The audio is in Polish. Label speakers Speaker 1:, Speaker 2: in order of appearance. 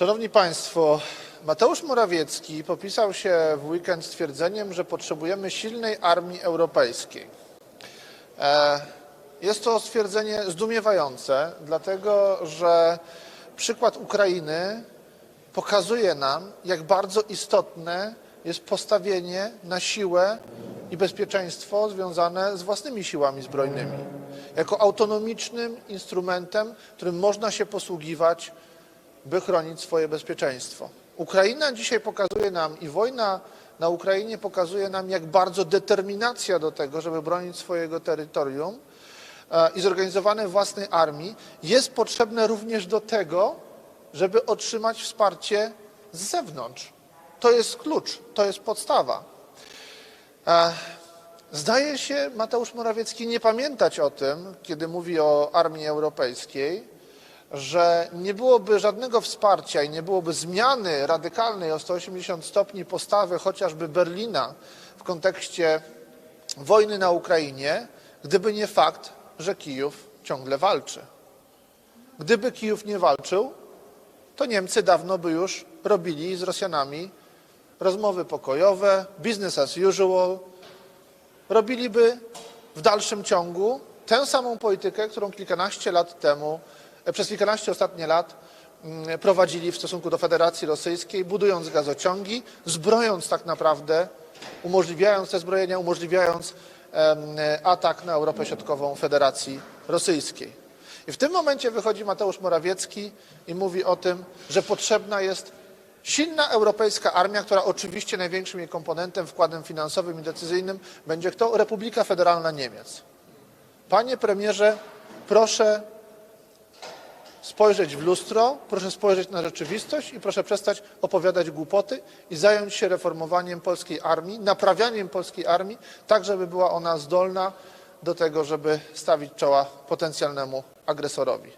Speaker 1: Szanowni Państwo, Mateusz Morawiecki popisał się w weekend stwierdzeniem, że potrzebujemy silnej armii europejskiej. E, Jest to stwierdzenie zdumiewające, dlatego że przykład Ukrainy pokazuje nam, jak bardzo istotne jest postawienie na siłę i bezpieczeństwo związane z własnymi siłami zbrojnymi, jako autonomicznym instrumentem, którym można się posługiwać by chronić swoje bezpieczeństwo. Ukraina dzisiaj pokazuje nam i wojna na Ukrainie pokazuje nam, jak bardzo determinacja do tego, żeby bronić swojego terytorium e, i zorganizowane własnej armii jest potrzebne również do tego, żeby otrzymać wsparcie z zewnątrz. To jest klucz, to jest podstawa. E, Zdaje się Mateusz Morawiecki nie pamiętać o tym, kiedy mówi o armii europejskiej, że nie byłoby żadnego wsparcia i nie byłoby zmiany radykalnej o 180 stopni postawy chociażby Berlina w kontekście wojny na Ukrainie, gdyby nie fakt, że Kijów ciągle walczy. Gdyby Kijów nie walczył, to Niemcy dawno by już robili z Rosjanami rozmowy pokojowe, business as usual, robiliby w dalszym ciągu tę samą politykę, którą kilkanaście lat temu, przez kilkanaście ostatnich lat mm, prowadzili w stosunku do Federacji Rosyjskiej, budując gazociągi, zbrojąc tak naprawdę, umożliwiając te zbrojenia, umożliwiając atak na Europę Środkową Federacji Rosyjskiej. I w tym momencie wychodzi Mateusz Morawiecki i mówi o tym, że potrzebna jest silna europejska armia, która oczywiście największym jej komponentem, wkładem finansowym i decyzyjnym będzie kto? Republika Federalna Niemiec. Panie premierze, proszę spojrzeć w lustro, proszę spojrzeć na rzeczywistość i proszę przestać opowiadać głupoty i zająć się reformowaniem polskiej armii, naprawianiem polskiej armii, tak żeby była ona zdolna do tego, żeby stawić czoła potencjalnemu agresorowi.